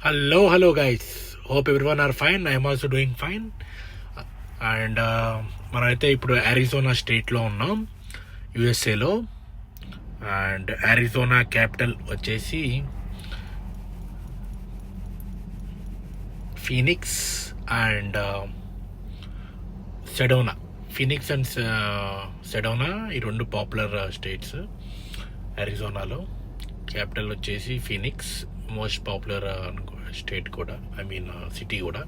Hello hello guys hope everyone are fine I'm also doing fine and మనమైతే ఇప్పుడు Arizona స్టేట్లో ఉన్నాం యుఎస్ఏలో అండ్ అరిజోనా క్యాపిటల్ వచ్చేసి Phoenix and Sedona Phoenix and Sedona ఈ రెండు పాపులర్ స్టేట్స్ అరిజోనాలో క్యాపిటల్ వచ్చేసి ఫినిక్స్ మోస్ట్ పాపులర్ స్టేట్ కూడా. ఐ మీన్ సిటీ కూడా.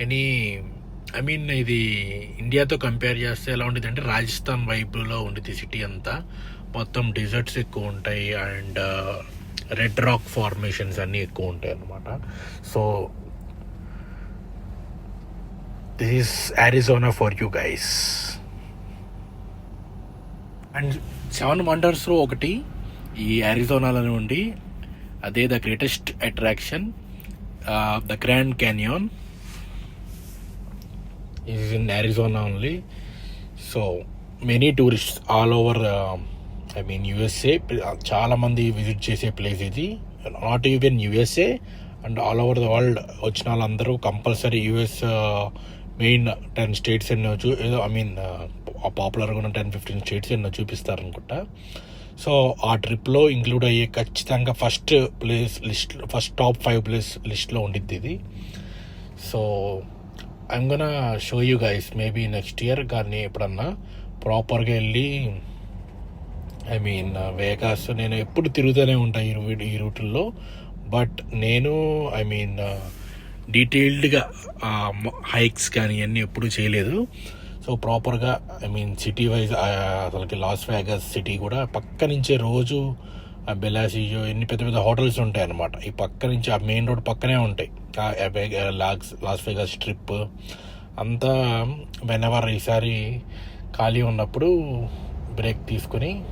ఎనీ ఐ మీన్ ఇది ఇండియాతో కంపేర్ చేస్తే ఎలా ఉండేది అంటే రాజస్థాన్ వైపులో ఉండేది సిటీ అంతా. మొత్తం డిజర్ట్స్ ఎక్కువ ఉంటాయి. అండ్ రెడ్ రాక్ ఫార్మేషన్స్ అన్నీ ఎక్కువ ఉంటాయి అన్నమాట so this Arizona for you guys and seven వండర్స్లో ఒకటి ఈ అరిజోనాలో ఉండి అదే the greatest attraction the Grand Canyon is in Arizona only so many tourist all over I mean USA చాలామంది విజిట్ చేసే ప్లేస్ ఇది. Not even USA and all over the world వచ్చిన వాళ్ళందరూ compulsory US main ten states ఎన్నో చూ ఏదో I mean పాపులర్గా ఉన్న ten fifteen states ఎన్నో చూపిస్తారనుకుంటా. సో ఆ ట్రిప్లో ఇంక్లూడ్ అయ్యే ఖచ్చితంగా first place list first top five place లిస్ట్లో ఉండిద్ది ఇది. So I'm gonna show you guys maybe next year కానీ ఎప్పుడన్నా ప్రాపర్గా వెళ్ళి ఐ మీన్ వేగాస్ నేను ఎప్పుడు తిరుగుతూనే ఉంటాను ఈ రూ- ఈ రూట్లో బట్ నేను ఐ మీన్ డీటెయిల్డ్గా హైక్స్ కానీ ఇవన్నీ ఎప్పుడూ చేయలేదు. సో ప్రాపర్గా ఐ మీన్ సిటీ వైజ్ అసలుకి లాస్ వేగస్ సిటీ కూడా పక్క నుంచే రోజు ఆ బెలాసియో ఎన్ని పెద్ద పెద్ద హోటల్స్ ఉంటాయి అన్నమాట. ఈ పక్క నుంచి ఆ మెయిన్ రోడ్ పక్కనే ఉంటాయి. ఆ Las Las Vegas trip whenever whenever ఈసారి ఖాళీ ఉన్నప్పుడు బ్రేక్ తీసుకొని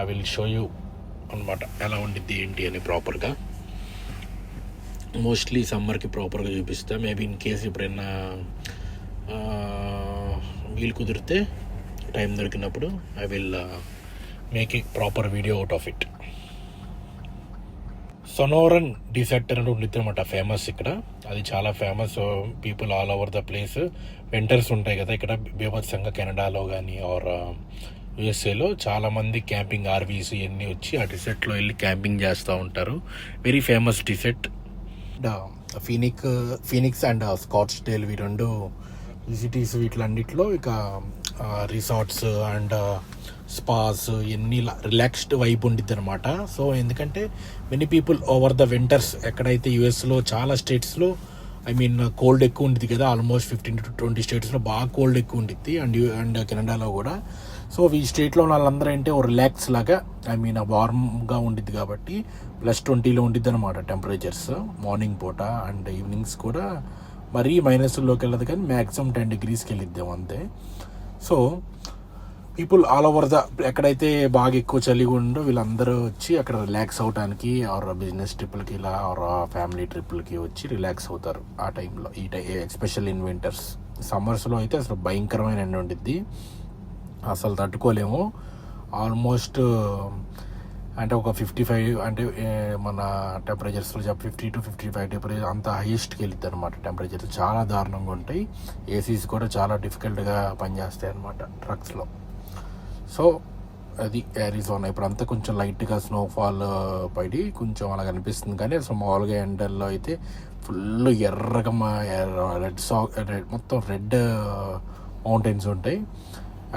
ఐ విల్ షో యూ అనమాట ఎలా ఉండిద్ది ఏంటి అని ప్రాపర్గా. మోస్ట్లీ సమ్మర్కి ప్రాపర్గా చూపిస్తా. మేబీ ఇన్ కేస్ ఎప్పుడైనా వీలు కుదిరితే టైం దొరికినప్పుడు I will make a proper video out of it Sonoran desert అని ఉండిద్ది అనమాట ఫేమస్ ఇక్కడ. అది చాలా famous people all over the place winters ఉంటాయి కదా ఇక్కడ బీభత్సంగా కెనడాలో కానీ ఆర్ యుఎస్ఏలో చాలామంది క్యాంపింగ్ ఆర్వీస్ ఇవన్నీ వచ్చి ఆ డిసెట్లో వెళ్ళి క్యాంపింగ్ చేస్తూ ఉంటారు. Very famous desert Phoenix Phoenix and Scottsdale ఇవి రెండు సిటీస్ వీటిలన్నిటిలో ఇక రిసార్ట్స్ అండ్ స్పాస్ ఎన్ని రిలాక్స్డ్ వైబ్ ఉండిద్ది అనమాట సో ఎందుకంటే many people over the winters ఎక్కడైతే యుఎస్లో చాలా స్టేట్స్లో ఐ మీన్ కోల్డ్ ఎక్కువ ఉండిద్ది కదా ఆల్మోస్ట్ ఫిఫ్టీన్ టు ట్వంటీ స్టేట్స్లో బాగా కోల్డ్ ఎక్కువ ఉండిద్ది. అండ్ అండ్ కెనడాలో uh, కూడా. సో ఈ స్టేట్లో ఉన్న వాళ్ళందరూ అంటే ఓ రిలాక్స్ లాగా ఐ మీన్ వార్మ్గా ఉండిద్ది కాబట్టి ప్లస్ ట్వంటీలో ఉండిద్ది అనమాట టెంపరేచర్స్ మార్నింగ్ పూట అండ్ ఈవినింగ్స్ కూడా. మరీ మైనస్లోకి వెళ్ళదు కానీ మ్యాక్సిమం టెన్ డిగ్రీస్కి వెళ్ళిద్దాం అంతే. So people all over the ఎక్కడైతే బాగా ఎక్కువ చలి ఉండో వీళ్ళందరూ వచ్చి అక్కడ రిలాక్స్ అవడానికి ఆర్ బిజినెస్ ట్రిప్లకి ఇలా ఆర్ ఫ్యామిలీ ట్రిప్లకి వచ్చి రిలాక్స్ అవుతారు ఆ టైంలో ఈ టై ఎస్పెషల్ ఇన్ వింటర్స్ సమ్మర్స్లో అయితే అసలు భయంకరమైన ఎండ ఉండిద్ది. అసలు తట్టుకోలేము. ఆల్మోస్ట్ అంటే ఒక ఫిఫ్టీ ఫైవ్ అంటే మన టెంపరేచర్స్లో చెప్ప fifty to fifty five temperature అంత హైయెస్ట్కి వెళ్ళిద్ది అనమాట టెంపరేచర్ చాలా దారుణంగా ఉంటాయి. ఏసీస్ కూడా చాలా డిఫికల్ట్గా పనిచేస్తాయి అనమాట ట్రక్స్లో సో అది యారిజోనా ఇప్పుడు అంతా కొంచెం లైట్గా స్నోఫాల్ పడి కొంచెం అలా కనిపిస్తుంది కానీ అసలు మామూలుగా ఎండల్లో అయితే ఫుల్ ఎర్రగా మా రెడ్ సా రెడ్ మొత్తం రెడ్ మౌంటైన్స్ ఉంటాయి.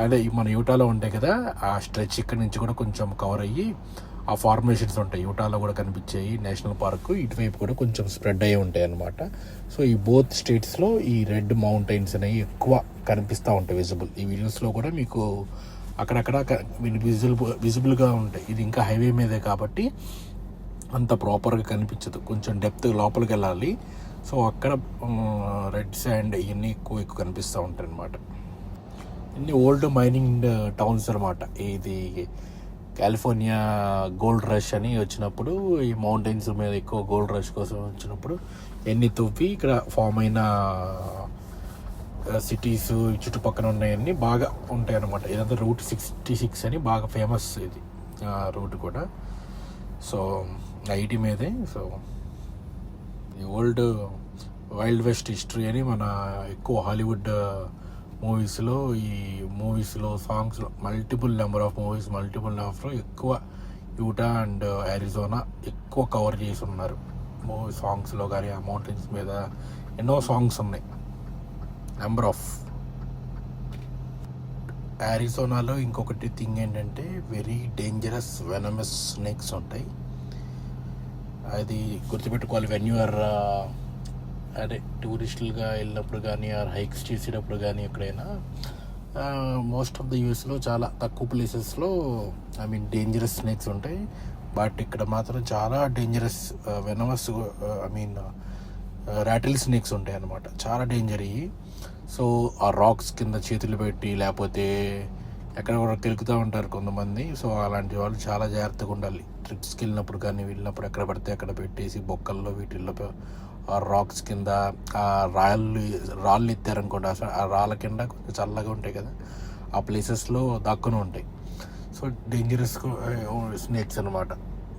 అదే మన యూటాలో ఉంటాయి కదా ఆ స్ట్రెచ్ ఇక్కడ నుంచి కూడా కొంచెం కవర్ అయ్యి ఆ ఫార్మేషన్స్ ఉంటాయి. యూటాలో కూడా కనిపించాయి నేషనల్ పార్క్ ఇటువైపు కూడా కొంచెం స్ప్రెడ్ అయ్యి ఉంటాయి అనమాట సో ఈ బోత్ స్టేట్స్లో ఈ రెడ్ మౌంటైన్స్ అనేవి ఎక్కువ కనిపిస్తూ ఉంటాయి విజిబుల్ ఈ వీడియోస్లో కూడా మీకు అక్కడక్కడ విజిబుల్ విజిబుల్గా ఉంటాయి. ఇది ఇంకా హైవే మీదే కాబట్టి అంత ప్రాపర్గా కనిపించదు. కొంచెం డెప్త్ లోపలికి వెళ్ళాలి. సో అక్కడ రెడ్ శాండ్ ఇవన్నీ ఎక్కువ ఎక్కువ కనిపిస్తూ ఉంటాయి అన్నమాట. అన్ని ఓల్డ్ మైనింగ్ టౌన్స్ అనమాట ఇది కాలిఫోర్నియా గోల్డ్ రష్ అని వచ్చినప్పుడు ఈ మౌంటైన్స్ మీద ఎక్కువ గోల్డ్ రష్ కోసం వచ్చినప్పుడు ఎన్ని తువ్వి ఇక్కడ ఫామ్ అయిన సిటీస్ చుట్టుపక్కల ఉన్నాయన్నీ బాగా ఉంటాయి అనమాట ఇదంతా రూట్ సిక్స్టీ సిక్స్ అని బాగా ఫేమస్ ఇది రూట్ కూడా. సో ఐటీ మీదే సో ఈ ఓల్డ్ వైల్డ్ వెస్ట్ హిస్టరీ అని మన ఎక్కువ హాలీవుడ్ మూవీస్లో ఈ మూవీస్లో సాంగ్స్లో multiple number of movies multiple నెంబర్లో ఎక్కువ యూటా అండ్ అరిజోనా ఎక్కువ కవర్ చేసి ఉన్నారు మూవీ సాంగ్స్లో కానీ ఆ మౌంటైన్స్ మీద ఎన్నో సాంగ్స్ ఉన్నాయి. నెంబర్ ఆఫ్ యారిజోనాలో ఇంకొకటి థింగ్ ఏంటంటే వెరీ డేంజరస్ వెనమస్ స్నేక్స్ ఉంటాయి. అది గుర్తుపెట్టుకోవాలి. వెన్ యూఆర్ అదే టూరిస్టులుగా వెళ్ళినప్పుడు కానీ ఆర్ హైక్స్ చేసేటప్పుడు కానీ ఎక్కడైనా మోస్ట్ ఆఫ్ ద యూఎస్లో చాలా తక్కువ ప్లేసెస్లో ఐ మీన్ డేంజరస్ స్నేక్స్ ఉంటాయి. బట్ ఇక్కడ మాత్రం చాలా dangerous venomous I mean rattlesnakes ఉంటాయి అన్నమాట. చాలా డేంజర్ ఇవి. సో ఆ రాక్స్ కింద చేతులు పెట్టి లేకపోతే ఎక్కడ కూడా కెలుకుతూ ఉంటారు కొంతమంది. సో అలాంటి వాళ్ళు చాలా జాగ్రత్తగా ఉండాలి. ట్రిప్స్కి వెళ్ళినప్పుడు కానీ వెళ్ళినప్పుడు ఎక్కడ పడితే అక్కడ పెట్టేసి బొక్కల్లో వీటిల్లో రాక్స్ కింద ఆ రాళ్ళు రాళ్ళు ఎత్తారనుకోండి ఆ రాళ్ళ కింద కొంచెం చల్లగా ఉంటాయి కదా. ఆ ప్లేసెస్లో దక్కును ఉంటాయి. సో డేంజరస్ స్నేక్స్ అనమాట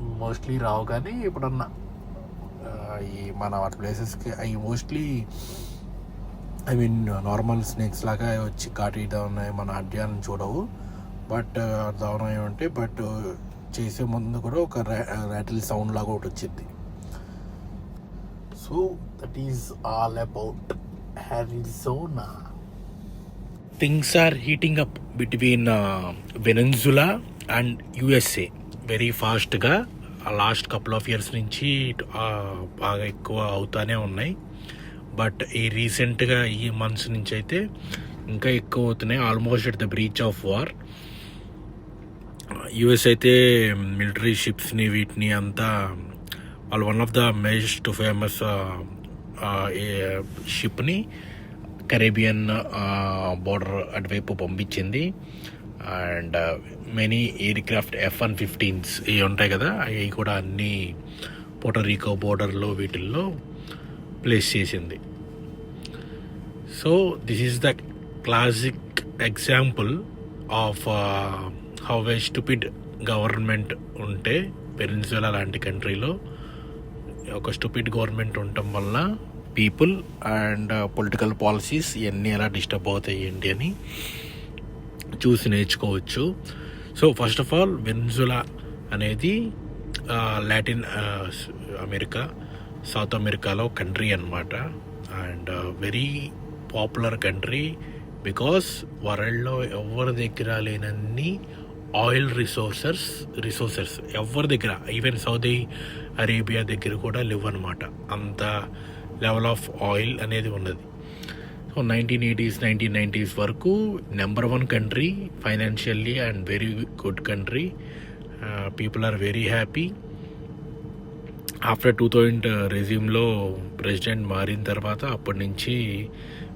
మోస్ట్లీ రావు కానీ ఎప్పుడన్నా ఈ మన వాటి ప్లేసెస్కి అవి mostly I mean normal snakes లాగా వచ్చి కాటేయడం ఉన్నాయి మన అడ్యాలను చూడవు. బట్ దారుణం ఏమంటే బట్ చేసే ముందు కూడా ఒక రాటిల్ సౌండ్ లాగా ఒకటి వచ్చింది so that is all about Arizona things are heating up between Venezuela and USA very ఫాస్ట్గా లాస్ట్ కపుల్ ఆఫ్ ఇయర్స్ నుంచి బాగా ఎక్కువ అవుతానే ఉన్నాయి. బట్ ఈ రీసెంట్గా ఈ మంత్స్ నుంచి అయితే ఇంకా ఎక్కువ అవుతున్నాయి. Almost at the breach of war US అయితే మిలిటరీ షిప్స్ని వీటిని అంతా వాళ్ళు one of the most famous షిప్ని Caribbean border అటువైపు పంపించింది. And many aircraft F one fifteens ఇవి ఉంటాయి కదా అవి కూడా అన్నీ పోటరీకో బోర్డర్లో వీటిల్లో ప్లేస్ చేసింది. So this is the classic example of how a stupid government ఉంటే పెనిన్సులా లాంటి కంట్రీలో ఒక స్టూపిడ్ గవర్నమెంట్ ఉండటం వల్ల పీపుల్ అండ్ పొలిటికల్ పాలసీస్ ఇవన్నీ ఎలా డిస్టర్బ్ అవుతాయి ఏంటి అని చూసి నేర్చుకోవచ్చు. So first of all Venezuela అనేది లాటిన్ అమెరికా సౌత్ అమెరికాలో కంట్రీ అనమాట and very popular country because వరల్డ్లో ఎవరి దగ్గర లేనన్ని ఆయిల్ రిసోర్సెస్ రిసోర్సెస్ ఎవరి దగ్గర? ఈవెన్ సౌదీ అరేబియా దగ్గర కూడా లేవు అనమాట అంత లెవెల్ ఆఫ్ ఆయిల్ అనేది ఉన్నది. So nineteen eighties nineteen nineties వరకు number one country financially and very good country people are very happy after two thousand రెజ్యూమ్లో president మారిన తర్వాత అప్పటి నుంచి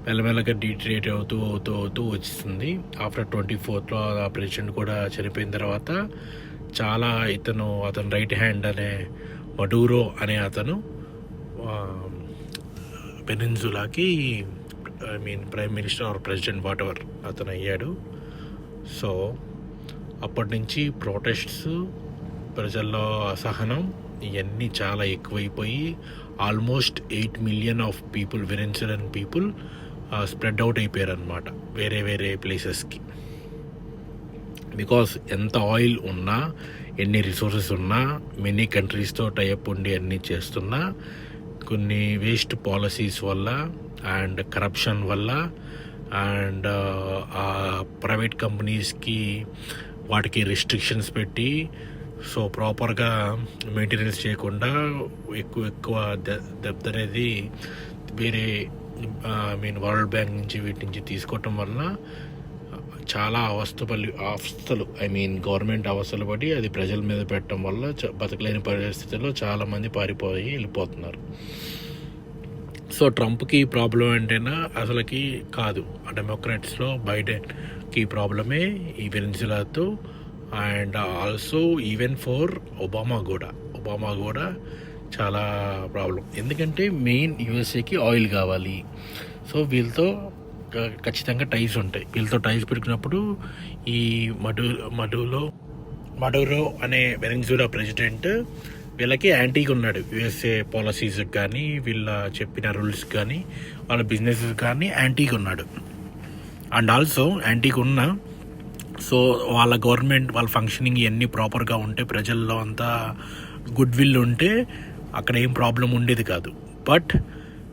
మెల్లమెల్లగా డీట్రేట్ అవుతూ అవుతూ అవుతూ వచ్చింది ఆఫ్టర్ ట్వంటీ ఫోర్త్లో ఆ ప్రెసిడెంట్ కూడా చనిపోయిన తర్వాత చాలా ఇతను అతను రైట్ హ్యాండ్ అనే మడూరో అనే అతను పెనిన్జులాకి I mean prime minister or president whatever అతను అయ్యాడు. సో అప్పటి నుంచి ప్రొటెస్ట్స్ ప్రజల్లో అసహనం ఇవన్నీ చాలా ఎక్కువైపోయి almost eight million of people Venezuelan people spread out అయిపోయారు అనమాట వేరే వేరే ప్లేసెస్కి బికాస్ ఎంత ఆయిల్ ఉన్నా ఎన్ని రిసోర్సెస్ ఉన్నా మెనీ కంట్రీస్తో టైఅప్ ఉండి అన్నీ చేస్తున్నా కొన్ని వేస్ట్ పాలసీస్ వల్ల అండ్ కరప్షన్ వల్ల అండ్ ఆ ప్రైవేట్ కంపెనీస్కి వాటికి రెస్ట్రిక్షన్స్ పెట్టి సో ప్రాపర్గా మెయింటెనెన్స్ చేయకుండా ఎక్కువ ఎక్కువ దెబ్బ అనేది వేరే మీన్ వరల్డ్ బ్యాంక్ నుంచి వీటి నుంచి తీసుకోవటం వలన చాలా అవస్థపల్లి అవస్థలు ఐ మీన్ గవర్నమెంట్ అవస్థలు పడి అది ప్రజల మీద పెట్టడం వల్ల చ- బతకలేని పరిస్థితుల్లో చాలామంది పారిపోయి వెళ్ళిపోతున్నారు. సో ట్రంప్కి ప్రాబ్లం అంటేనా అసలుకి కాదు. ఆ డెమోక్రాట్స్లో బైడెన్కి ప్రాబ్లమే ఈ వెనిజులాతో. And also even for Obama కూడా. ఒబామా కూడా చాలా ప్రాబ్లం ఎందుకంటే మెయిన్ యూఎస్ఏకి ఆయిల్ కావాలి. సో వీళ్ళతో ఖచ్చితంగా టైస్ ఉంటాయి. వీళ్ళతో టైస్ పెట్టుకున్నప్పుడు ఈ మడు మడులో మడూరో అనే వెనెన్జులా ప్రెసిడెంట్ వీళ్ళకి యాంటీగా ఉన్నాడు. యుఎస్ఏ పాలసీస్ కానీ వీళ్ళ చెప్పిన రూల్స్ కానీ వాళ్ళ బిజినెస్ కానీ యాంటీగా ఉన్నాడు. అండ్ ఆల్సో యాంటీగా ఉన్న సో వాళ్ళ గవర్నమెంట్ వాళ్ళ ఫంక్షనింగ్ ఇవన్నీ ప్రాపర్గా ఉంటే ప్రజల్లో అంతా గుడ్ విల్ ఉంటే అక్కడ ఏం ప్రాబ్లం ఉండేది కాదు. But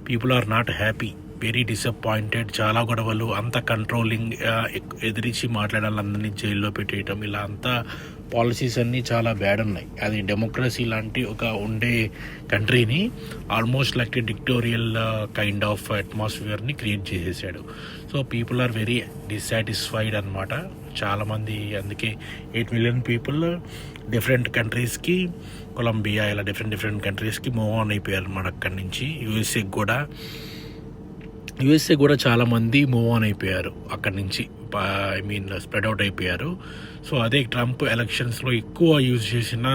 people are not happy very disappointed చాలా గొడవలు అంత కంట్రోలింగ్ ఎదిరించి మాట్లాడాలి అందరినీ జైల్లో పెట్టేయటం. ఇలా అంతా పాలసీస్ అన్నీ చాలా బ్యాడ్ ఉన్నాయి. అది డెమోక్రసీ లాంటి ఒక ఉండే కంట్రీని almost like dictatorial kind of అట్మాస్ఫియర్ని create చేసేసాడు. So people are very dissatisfied అనమాట చాలామంది అందుకే ఎయిట్ మిలియన్ పీపుల్ డిఫరెంట్ కంట్రీస్కి కొలంబియా ఇలా డిఫరెంట్ డిఫరెంట్ కంట్రీస్కి మూవ్ ఆన్ అయిపోయారు అనమాట అక్కడి నుంచి. యూఎస్ఏకి కూడా. యుఎస్ఏ కూడా చాలామంది మూవ్ ఆన్ అయిపోయారు అక్కడి నుంచి. ఐ మీన్ స్ప్రెడ్ అవుట్ అయిపోయారు. సో అదే ట్రంప్ ఎలక్షన్స్లో ఎక్కువ యూజ్ చేసిన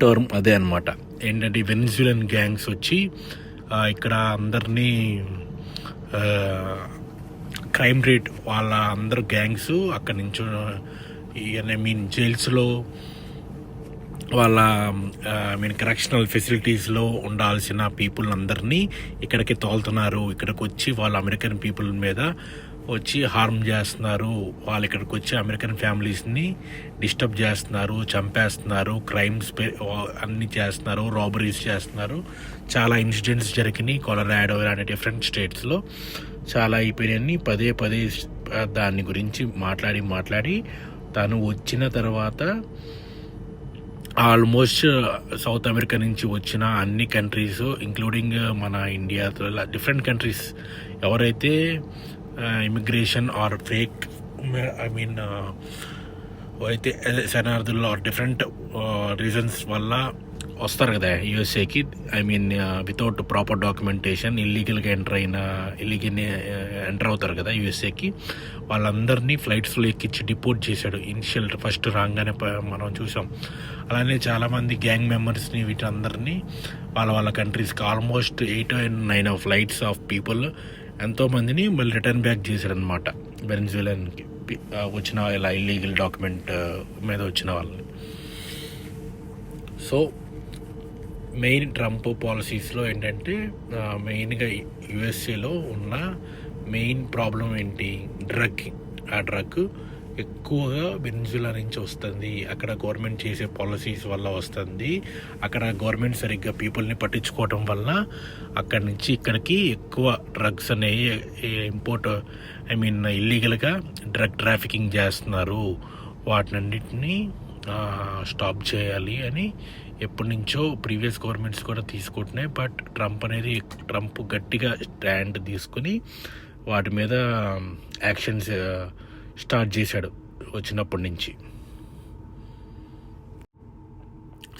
టర్మ్ అదే అనమాట ఏంటంటే వెనిజులన్ గ్యాంగ్స్ వచ్చి ఇక్కడ అందరినీ క్రైమ్ రేట్ వాళ్ళ అందరు గ్యాంగ్స్ అక్కడి నుంచి ఐ మీన్ జైల్స్లో వాళ్ళ ఐ మీన్ కరెక్షనల్ ఫెసిలిటీస్లో ఉండాల్సిన పీపుల్ అందరినీ ఇక్కడికి తోలుతున్నారు. ఇక్కడికి వచ్చి వాళ్ళ అమెరికన్ పీపుల్ మీద వచ్చి హార్మ్ చేస్తున్నారు. వాళ్ళు ఇక్కడికి వచ్చి అమెరికన్ ఫ్యామిలీస్ని డిస్టర్బ్ చేస్తున్నారు చంపేస్తున్నారు క్రైమ్స్ అన్ని చేస్తున్నారు రాబరీస్ చేస్తున్నారు. చాలా ఇన్సిడెంట్స్ జరిగినాయి కొలరాడో అనే డిఫరెంట్ స్టేట్స్లో చాలా అయిపోయినాయి పదే పదే దాని గురించి మాట్లాడి మాట్లాడి తను వచ్చిన తర్వాత ఆల్మోస్ట్ సౌత్ అమెరికా నుంచి వచ్చిన అన్ని కంట్రీస్ ఇంక్లూడింగ్ uh, మన ఇండియాతో డిఫరెంట్ కంట్రీస్ ఎవరైతే immigration or fake I mean అయితే శరణార్థుల్లో ఆర్ డిఫరెంట్ రీజన్స్ వల్ల వస్తారు కదా యూఎస్ఏకి. I mean without proper documentation ఇల్లీగల్గా ఎంటర్ అయిన ఇల్లీగల్ ఎంటర్ uh, అవుతారు కదా యూఎస్ఏకి. వాళ్ళందరినీ ఫ్లైట్స్లో ఎక్కించి డిపోర్ట్ చేశాడు. ఇనిషియల్ ఫస్ట్ రాగానే మనం చూసాం. అలానే చాలామంది గ్యాంగ్ మెంబర్స్ని వీటందరినీ వాళ్ళ వాళ్ళ కంట్రీస్కి almost eight and nine of flights of people ఎంతోమందిని మళ్ళీ రిటర్న్ బ్యాక్ చేశారనమాట వెనిజువలన్కి వచ్చిన ఇలా ఇల్లీగల్ డాక్యుమెంట్ మీద వచ్చిన వాళ్ళని. సో మెయిన్ ట్రంప్ పాలసీస్లో ఏంటంటే మెయిన్గా యుఎస్ఏలో ఉన్న మెయిన్ ప్రాబ్లం ఏంటి? డ్రగ్ ఆ డ్రగ్ ఎక్కువగా వెనిజులా నుంచి వస్తుంది. అక్కడ గవర్నమెంట్ చేసే పాలసీస్ వల్ల వస్తుంది. అక్కడ గవర్నమెంట్ సరిగ్గా పీపుల్ని పట్టించుకోవటం వల్ల అక్కడి నుంచి ఇక్కడికి ఎక్కువ డ్రగ్స్ అనేవి ఇంపోర్ట్ ఐ మీన్ ఇల్లీగల్గా డ్రగ్ ట్రాఫికింగ్ చేస్తున్నారు. వాటినన్నిటిని స్టాప్ చేయాలి అని ఎప్పటి నుంచో ప్రీవియస్ గవర్నమెంట్స్ కూడా తీసుకుంటున్నాయి. బట్ ట్రంప్ అనేది ట్రంప్ గట్టిగా స్టాండ్ తీసుకుని వాటి మీద యాక్షన్స్ స్టార్ట్ చేశాడు వచ్చినప్పటి నుంచి.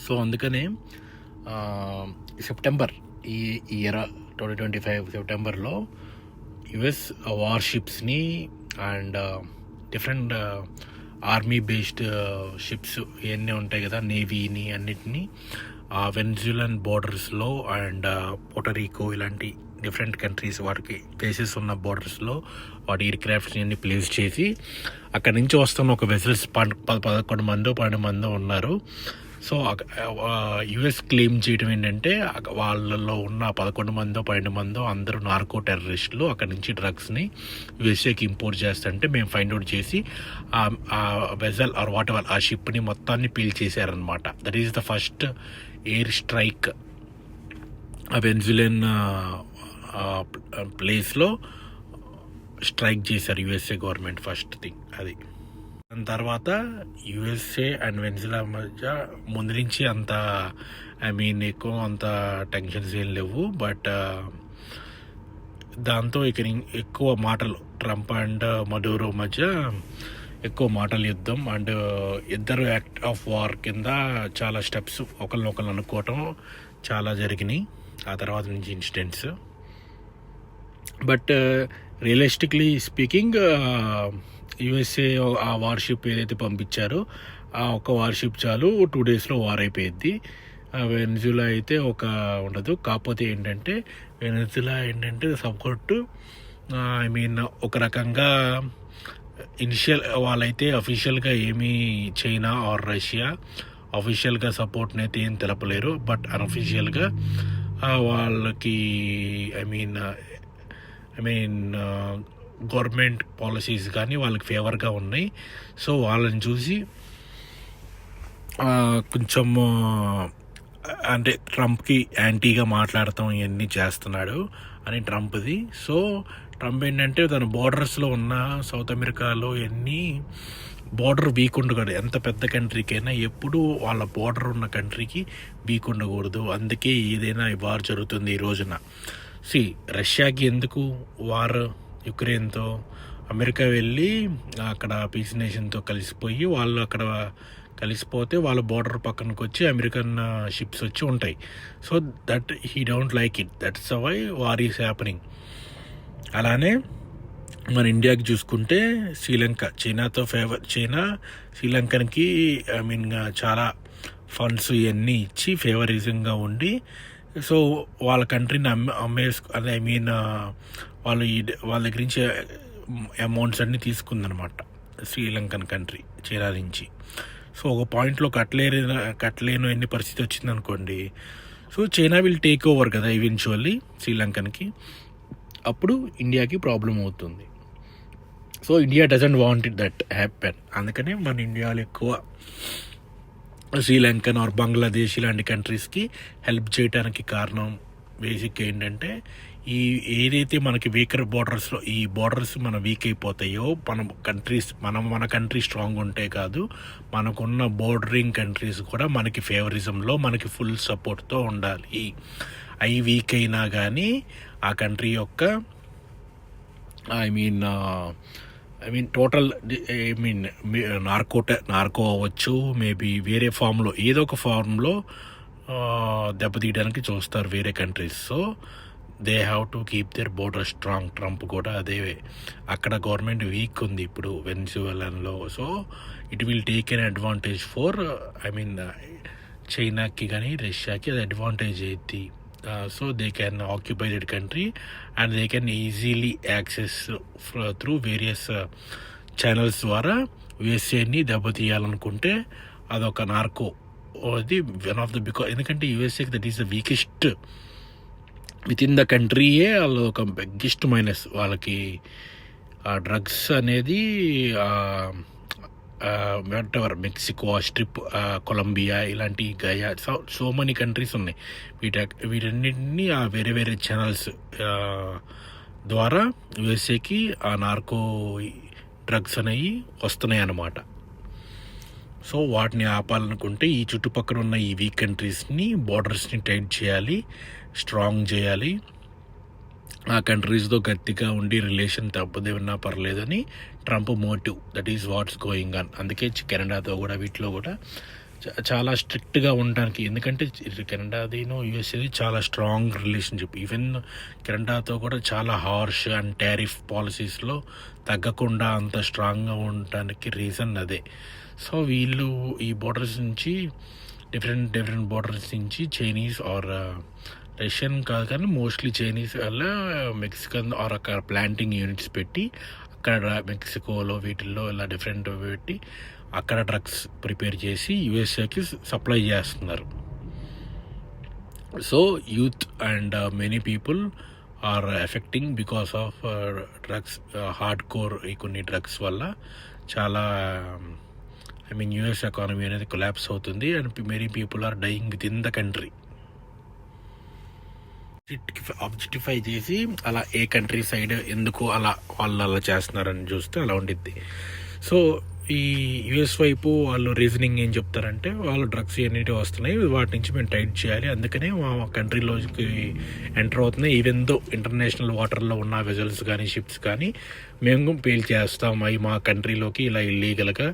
సో అందుకనే సెప్టెంబర్ ఈ ఇయర్ ట్వంటీ ట్వంటీ ఫైవ్ సెప్టెంబర్లో US వార్షిప్స్ని and different army based ships ఇవన్నీ ఉంటాయి కదా నేవీని అన్నిటినీ. వెన్జులన్ బోర్డర్స్లో అండ్ పోటరీకో ఇలాంటి డిఫరెంట్ కంట్రీస్ వాటికి ప్లేసెస్ ఉన్న బోర్డర్స్లో వాటి ఎయిర్ క్రాఫ్ట్స్ని అన్ని ప్లేస్ చేసి అక్కడి నుంచి వస్తున్న ఒక వెసల్స్ పదకొండు మందో పన్నెండు మందో ఉన్నారు. సో యుఎస్ క్లెయిమ్ చేయడం ఏంటంటే వాళ్ళలో ఉన్న పదకొండు మందో పన్నెండు మందో అందరూ నార్కో టెర్రరిస్టులు అక్కడి నుంచి డ్రగ్స్ని యుఎస్ఏకి ఇంపోర్ట్ చేస్తుంటే మేము ఫైండ్ అవుట్ చేసి ఆ- ఆ వెజల్ ఆర్ వాట్ ఎవర్ ఆ షిప్ని మొత్తాన్ని పీల్ చేశారనమాట that is the first air strike. ఆ వెన్జులెన్ ప్లేస్లో స్ట్రైక్ చేశారు యుఎస్ఏ గవర్నమెంట్ ఫస్ట్ థింగ్ అది. దాని తర్వాత యుఎస్ఏ అండ్ వెన్జులా మధ్య ముందు నుంచి అంత ఐ మీన్ ఎక్కువ అంత టెన్షన్స్ ఏం లేవు. బట్ దాంతో ఇక ఎక్కువ మాటలు ట్రంప్ అండ్ మడూరో మధ్య ఎక్కువ మాటల యుద్ధం. అండ్ ఇద్దరు యాక్ట్ ఆఫ్ వార్ కింద చాలా స్టెప్స్ ఒకరినొకరు అనుకోవటం చాలా జరిగినాయి. ఆ తర్వాత నుంచి incidents. But realistically speaking USA ఆ వార్షిప్ ఏదైతే పంపించారో ఆ ఒక్క వార్షిప్ చాలు టూ డేస్లో వార్ అయిపోయింది వెనజులా అయితే ఒక ఉండదు. కాకపోతే ఏంటంటే వెనజులా ఏంటంటే సపోర్ట్ ఐ మీన్ ఒక రకంగా ఇనిషియల్ వాళ్ళైతే అఫీషియల్గా ఏమీ చైనా ఆర్ రష్యా అఫీషియల్గా సపోర్ట్ని అయితే ఏం తెలపలేరు. బట్ అన్అఫీషియల్గా వాళ్ళకి I mean I mean government policies కానీ వాళ్ళకి ఫేవర్గా ఉన్నాయి. సో వాళ్ళని చూసి కొంచెం అంటే ట్రంప్కి యాంటీగా మాట్లాడతాం ఇవన్నీ చేస్తున్నాడు అని ట్రంప్ది. సో ట్రంప్ ఏంటంటే తన బోర్డర్స్లో ఉన్న సౌత్ అమెరికాలో ఎన్ని బోర్డర్ వీక్ ఉండకూడదు. ఎంత పెద్ద కంట్రీకైనా ఎప్పుడు వాళ్ళ బోర్డర్ ఉన్న కంట్రీకి వీక్ ఉండకూడదు. అందుకే ఏదైనా వార్ జరుగుతుంది ఈ రోజున. సి రష్యాకి ఎందుకు వార్ యుక్రెయిన్తో అమెరికా వెళ్ళి అక్కడ పీస్ నేషన్తో కలిసిపోయి వాళ్ళు అక్కడ కలిసిపోతే వాళ్ళ బోర్డర్ పక్కనకి వచ్చి అమెరికన్ షిప్స్ వచ్చి ఉంటాయి. So that he don't like it. That's why war is happening. అలానే మన ఇండియాకి చూసుకుంటే శ్రీలంక చైనాతో ఫేవర్ చైనా శ్రీలంకన్కి ఐ మీన్ చాలా ఫండ్స్ ఇవన్నీ ఇచ్చి ఫేవరిజంగా ఉండి సో వాళ్ళ కంట్రీని అమ్మే అమ్మేసుకు అదే ఐ మీన్ వాళ్ళు ఈ వాళ్ళ దగ్గర నుంచి అమౌంట్స్ అన్నీ తీసుకుందనమాట. శ్రీలంకన్ కంట్రీ చైనా నుంచి. సో ఒక పాయింట్లో కట్టలేని కట్టలేను ఎన్ని పరిస్థితి వచ్చింది అనుకోండి so China will take over కదా ఈవెన్చువల్లీ శ్రీలంకన్కి. అప్పుడు ఇండియాకి ప్రాబ్లం అవుతుంది. So India doesn't want it that happen అందుకనే మన ఇండియాలో ఎక్కువ శ్రీలంకన్ ఆర్ బంగ్లాదేశ్ ఇలాంటి కంట్రీస్కి హెల్ప్ చేయడానికి కారణం బేసిక్ ఏంటంటే ఈ ఏదైతే మనకి వీకర్ బోర్డర్స్లో ఈ బోర్డర్స్ మన వీక్ అయిపోతాయో మన కంట్రీస్ మనం మన కంట్రీ స్ట్రాంగ్ ఉంటే కాదు మనకున్న బోర్డరింగ్ కంట్రీస్ కూడా మనకి ఫేవరిజంలో మనకి ఫుల్ సపోర్ట్తో ఉండాలి. అవి వీక్ అయినా కానీ ఆ కంట్రీ యొక్క I mean I mean total I mean నార్కోట narco అవ్వచ్చు మేబీ వేరే ఫామ్లో ఏదో ఒక ఫామ్లో దెబ్బతీయడానికి చూస్తారు వేరే countries so they have to keep their border strong Trump కూడా అదే. అక్కడ గవర్నమెంట్ వీక్ ఉంది ఇప్పుడు వెన్జువెలన్లో so it will take an advantage for I mean చైనాకి కానీ రష్యాకి అది అడ్వాంటేజ్ అయింది so they can occupy that country and they can easily access through various channels ద్వారా యుఎస్ఏని దెబ్బతీయాలనుకుంటే అదొక నార్కో అది వన్ ఆఫ్ ద బికా ఎందుకంటే యుఎస్ఏకి that is the weakest within the కంట్రీయే వాళ్ళు ఒక బిగ్గెస్ట్ మైనస్ వాళ్ళకి ఆ డ్రగ్స్ అనేది ఎవర్ మెక్సికో స్ట్రిప్ కొలంబియా ఇలాంటి గయా సో సో మెనీ కంట్రీస్ ఉన్నాయి. వీట వీటన్నిటిని ఆ వేరే వేరే ఛానల్స్ ద్వారా యుఎస్ఏకి ఆ నార్కో డ్రగ్స్ అనేవి వస్తున్నాయి అన్నమాట. సో వాటిని ఆపాలనుకుంటే ఈ చుట్టుపక్కల ఉన్న ఈ వీక్ కంట్రీస్ని బార్డర్స్ని టైట్ చేయాలి. స్ట్రాంగ్ చేయాలి. ఆ కంట్రీస్తో గట్టిగా ఉండి రిలేషన్ తప్పదేమన్నా పర్లేదని Trump motive that is what's going on అందుకే కెనడాతో కూడా వీటిలో కూడా చాలా స్ట్రిక్ట్గా ఉండడానికి ఎందుకంటే కెనడాదిను యుఎస్ఏది చాలా స్ట్రాంగ్ రిలేషన్షిప్. ఈవెన్ కెనడాతో కూడా చాలా హార్ష్ అండ్ టారిఫ్ పాలసీస్లో తగ్గకుండా అంత స్ట్రాంగ్గా ఉండటానికి రీజన్ అదే. సో వీళ్ళు ఈ బోర్డర్స్ నుంచి డిఫరెంట్ డిఫరెంట్ బోర్డర్స్ నుంచి చైనీస్ ఆర్ రష్యన్ కాదు కానీ మోస్ట్లీ చైనీస్ వల్ల మెక్సికన్ ఆర్ అక్కడ ప్లాంటింగ్ యూనిట్స్ పెట్టి అక్కడ మెక్సికోలో వీటిల్లో ఇలా డిఫరెంట్ పెట్టి అక్కడ డ్రగ్స్ ప్రిపేర్ చేసి యుఎస్ఏకి సప్లై చేస్తున్నారు. So youth and many people are effecting because of drugs hard core ఈ కొన్ని డ్రగ్స్ వల్ల చాలా ఐ మీన్ యుఎస్ ఎకానమీ అనేది కొలాప్స్ అవుతుంది and many people are dying within the country objectify చేసి అలా ఏ కంట్రీ సైడ్ ఎందుకు అలా వాళ్ళు అలా చేస్తున్నారని చూస్తే అలా ఉండిద్ది. సో ఈ యుఎస్ వైపు వాళ్ళు రీజనింగ్ ఏం చెప్తారంటే వాళ్ళు డ్రగ్స్ ఎన్నిటి వస్తున్నాయి వాటి నుంచి మేము టైట్ చేయాలి. అందుకనే మా కంట్రీలోకి ఎంటర్ అవుతున్నాయి. ఈవెన్ దో ఇంటర్నేషనల్ వాటర్లో ఉన్న వెజల్స్ కానీ షిప్స్ కానీ మేము పేల్ చేస్తాం. అవి మా కంట్రీలోకి ఇలా ఇల్లీగల్గా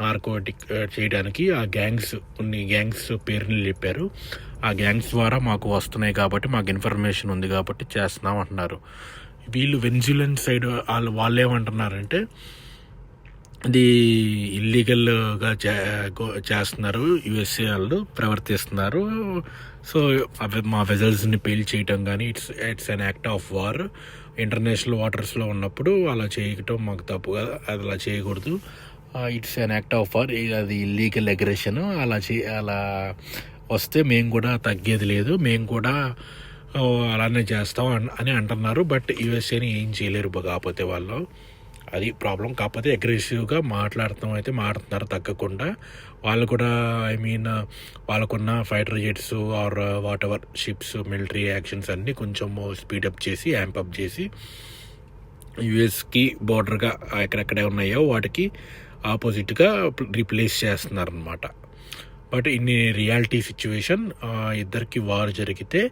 నార్కోటిక్ చేయడానికి ఆ గ్యాంగ్స్ కొన్ని గ్యాంగ్స్ పేరుని చెప్పారు. ఆ గ్యాంగ్స్ ద్వారా మాకు వస్తున్నాయి కాబట్టి మాకు ఇన్ఫర్మేషన్ ఉంది కాబట్టి చేస్తున్నాం అంటున్నారు. వీళ్ళు వెన్జులన్ సైడ్ వాళ్ళు వాళ్ళు ఏమంటున్నారంటే ఇది ఇల్లీగల్గా చే చేస్తున్నారు యుఎస్ఏ వాళ్ళు ప్రవర్తిస్తున్నారు. సో అవి మా వెజల్స్ని పేల్ చేయటం కానీ it's it's an act of war international వాటర్స్లో ఉన్నప్పుడు అలా చేయటం మాకు తప్పు కదా అది అలా చేయకూడదు. It's an act of war అది ఇల్లీగల్ అగ్రెషన్ అలా చే అలా వస్తే మేము కూడా తగ్గేది లేదు. మేము కూడా అలానే చేస్తాం అన్- అని అంటున్నారు. బట్ యుఎస్ఏని ఏం చేయలేరు కాకపోతే వాళ్ళు. అది ప్రాబ్లం. కాకపోతే అగ్రెసివ్గా మాట్లాడటం అయితే మాట్లాడుతున్నారు తగ్గకుండా. వాళ్ళు కూడా ఐ మీన్ వాళ్ళకున్న fighter jets or whatever ships military actions అన్నీ కొంచెం స్పీడప్ చేసి యాంపప్ చేసి యుఎస్కి బోర్డర్గా ఎక్కడెక్కడే ఉన్నాయో వాటికి ఆపోజిట్గా రీప్లేస్ చేస్తున్నారనమాట బట్ ఇన్ రియాలిటీ సిచ్యువేషన్ ఇద్దరికి వార్ జరిగితే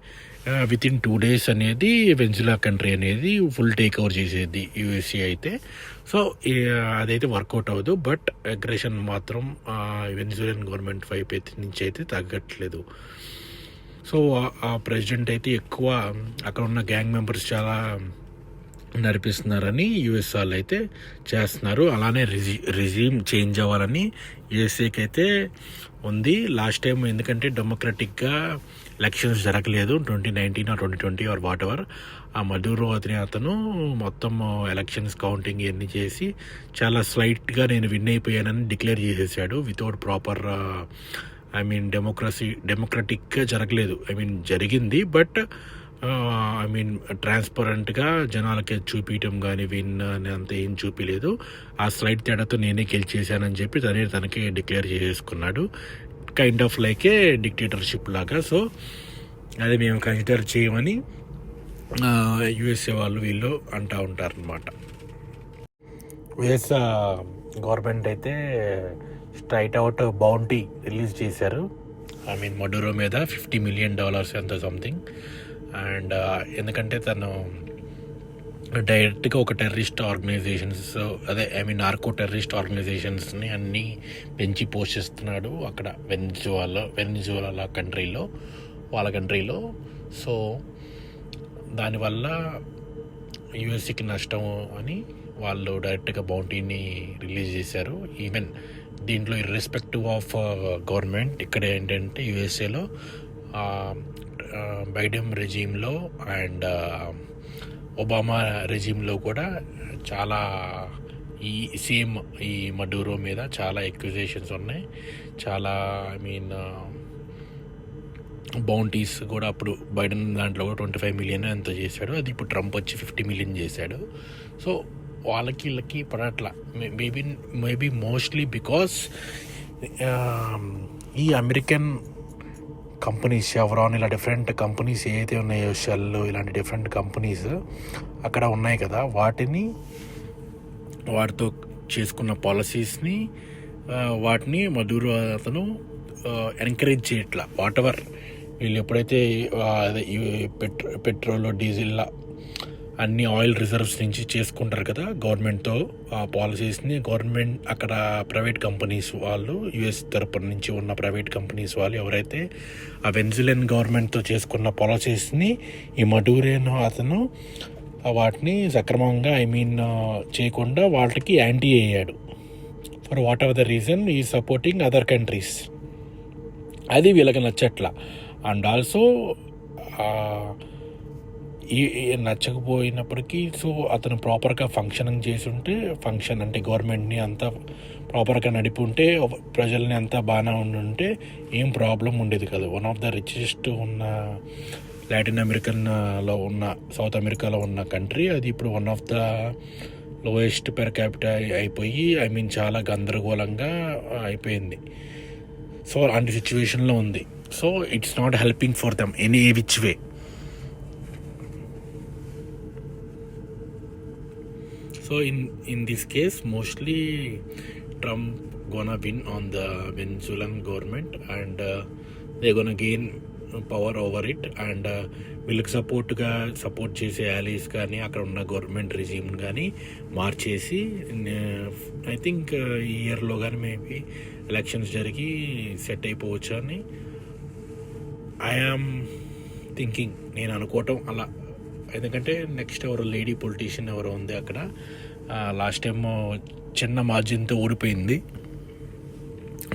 విత్ ఇన్ టూ డేస్ అనేది వెన్జులా కంట్రీ అనేది ఫుల్ టేక్ ఓవర్ చేసేది యూఎస్ఏ అయితే. సో అదైతే వర్కౌట్ అవ్వదు. బట్ అగ్రెషన్ మాత్రం వెన్జులన్ గవర్నమెంట్ వైపు అయితే నుంచి అయితే తగ్గట్లేదు. సో ఆ- ఆ ప్రెసిడెంట్ అయితే ఎక్కువ అక్కడ ఉన్న గ్యాంగ్ మెంబర్స్ చాలా నడిపిస్తున్నారని యుఎస్ వాళ్ళు అయితే చేస్తున్నారు. అలానే రిజి రిజీమ్ చేంజ్ అవ్వాలని యుఎస్ఏకి అయితే ఉంది. లాస్ట్ టైం ఎందుకంటే డెమోక్రటిక్గా ఎలక్షన్స్ జరగలేదు. Twenty nineteen twenty twenty or whatever. ఆ మధురో అతని అతను మొత్తం ఎలక్షన్స్ కౌంటింగ్ ఇవన్నీ చేసి చాలా స్లైట్గా నేను విన్ అయిపోయానని డిక్లేర్ చేసేసాడు. Without proper I mean democracy డెమోక్రటిక్గా జరగలేదు. ఐ మీన్ జరిగింది. బట్ ఐ మీన్ ట్రాన్స్పరెంట్గా జనాలకి చూపించడం కానీ విన్ అని అంత ఏం చూపించలేదు ఆ స్లైడ్ తేడాతో నేనే గెలిచేశానని చెప్పి తనే తనకే డిక్లేర్ చేసుకున్నాడు. Kind of like a dictatorship లాగా. సో అది మేము కన్సిడర్ చేయమని యుఎస్ఏ వాళ్ళు వీళ్ళు అంటూ ఉంటారనమాట యుఎస్ గవర్నమెంట్ అయితే స్ట్రైట్ అవుట్ బౌంటీ రిలీజ్ చేశారు. ఐ మీన్ మడూరో మీద ఫిఫ్టీ మిలియన్ డాలర్స్ ఎంత సంథింగ్ అండ్ ఎందుకంటే తను డైరెక్ట్గా ఒక టెర్రరిస్ట్ ఆర్గనైజేషన్స్ అదే ఐ మీన్ నార్కో టెర్రరిస్ట్ ఆర్గనైజేషన్స్ని అన్నీ పెంచి పోషిస్తున్నాడు అక్కడ వెనిజువాలో వెనిజువాలా కంట్రీలో వాళ్ళ కంట్రీలో. సో దానివల్ల యుఎస్సికి నష్టం అని వాళ్ళు డైరెక్ట్గా బౌంటీని రిలీజ్ చేశారు. ఈవెన్ దీంట్లో ఇర్రెస్పెక్టివ్ ఆఫ్ గవర్నమెంట్ ఇక్కడ ఏంటంటే యుఎస్ఏలో బైడెన్ రెజీమ్లో అండ్ ఒబామా రెజీమ్లో కూడా చాలా ఈ సేమ్ ఈ మడూరో మీద చాలా ఎక్విజేషన్స్ ఉన్నాయి. చాలా ఐ మీన్ బౌంటీస్ కూడా అప్పుడు బైడెన్ దాంట్లో కూడా ట్వంటీ ఫైవ్ మిలియన్ ఎంత చేశాడు. అది ఇప్పుడు ట్రంప్ వచ్చి ఫిఫ్టీ మిలియన్ చేశాడు. సో వాళ్ళకి వీళ్ళకి పడట్ల. మేబీ మేబీ మోస్ట్లీ బికాస్ ఈ అమెరికన్ కంపెనీస్ షెవరాన్ ఇలా డిఫరెంట్ కంపెనీస్ ఏదైతే ఉన్నాయో షెల్ ఇలాంటి డిఫరెంట్ కంపెనీస్ అక్కడ ఉన్నాయి కదా. వాటిని వాటితో చేసుకున్న పాలసీస్ని వాటిని మధురు అతను ఎంకరేజ్ చేయట్లా. వాట్ ఎవర్ వీళ్ళు ఎప్పుడైతే పెట్రో పెట్రోల్ డీజిల్ అన్ని ఆయిల్ రిజర్వ్స్ నుంచి చేసుకుంటారు కదా గవర్నమెంట్తో ఆ పాలసీస్ని. గవర్నమెంట్ అక్కడ ప్రైవేట్ కంపెనీస్ వాళ్ళు యుఎస్ తరపున నుంచి ఉన్న ప్రైవేట్ కంపెనీస్ వాళ్ళు ఎవరైతే ఆ వెన్జులెన్ గవర్నమెంట్తో చేసుకున్న పాలసీస్ని ఈ మడూరేన్ అతను వాటిని సక్రమంగా ఐ మీన్ చేయకుండా వాటికి యాంటీ అయ్యాడు. For whatever the reason ఈ సపోర్టింగ్ అదర్ కంట్రీస్ అది వీళ్ళకి నచ్చట్లా. అండ్ ఆల్సో నచ్చకపోయినప్పటికీ సో అతను ప్రాపర్గా ఫంక్షనింగ్ చేసి ఉంటే ఫంక్షన్ అంటే గవర్నమెంట్ని అంతా ప్రాపర్గా నడిపి ఉంటే ప్రజల్ని అంతా బాగానే ఉండి ఉంటే ఏం ప్రాబ్లం ఉండేది కాదు. వన్ ఆఫ్ ద రిచెస్ట్ ఉన్న లాటిన్ అమెరికన్లో ఉన్న సౌత్ అమెరికాలో ఉన్న కంట్రీ అది ఇప్పుడు one of the lowest per capital అయిపోయి ఐ మీన్ చాలా గందరగోళంగా అయిపోయింది. సో అలాంటి సిచ్యువేషన్లో ఉంది. So it's not helping for them any which way so in in this case mostly Trump gonna win on the Venezuelan government and they gonna gain power over it and వీళ్ళకి సపోర్ట్గా support చేసే allies కానీ అక్కడ ఉన్న government regime కానీ మార్చేసి I think uh, ఈ ఇయర్లో కానీ మేబీ ఎలక్షన్స్ జరిగి సెట్ అయిపోవచ్చు అని ఐఆమ్ థింకింగ్ నేను అనుకోవటం అలా. ఎందుకంటే నెక్స్ట్ ఎవరో లేడీ పొలిటీషియన్ ఎవరో ఉంది అక్కడ లాస్ట్ టైం చిన్న మార్జిన్తో ఓడిపోయింది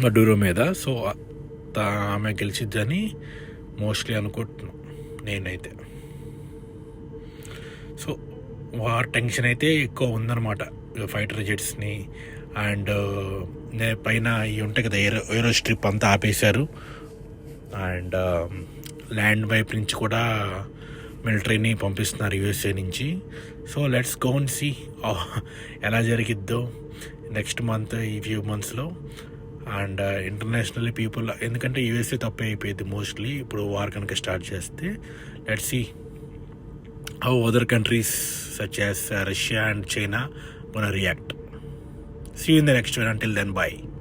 మడూరో మీద. సో ఆమె గెలిచిద్దని మోస్ట్లీ అనుకుంటున్నాను నేనైతే. సో వార్ టెన్షన్ అయితే ఎక్కువ ఉందన్నమాట ఫైటర్ జెట్స్ని అండ్ పైన ఇవి ఉంటాయి కదా ఏరో ఏరో స్ట్రిప్ అంతా ఆపేశారు. అండ్ ల్యాండ్ వైపు నుంచి కూడా మిలిటరీని పంపిస్తున్నారు యూఎస్ఏ నుంచి. సో లెట్స్ గోన్ సి ఎలా జరిగిద్దో నెక్స్ట్ మంత్ ఈ ఫ్యూ మంత్స్లో అండ్ ఇంటర్నేషనల్ పీపుల్ ఎందుకంటే యూఎస్ఏ తప్పే అయిపోయింది మోస్ట్లీ ఇప్పుడు వార్ కనుక స్టార్ట్ చేస్తే let's see how other countries such as Russia and China మన react see in the next until then one.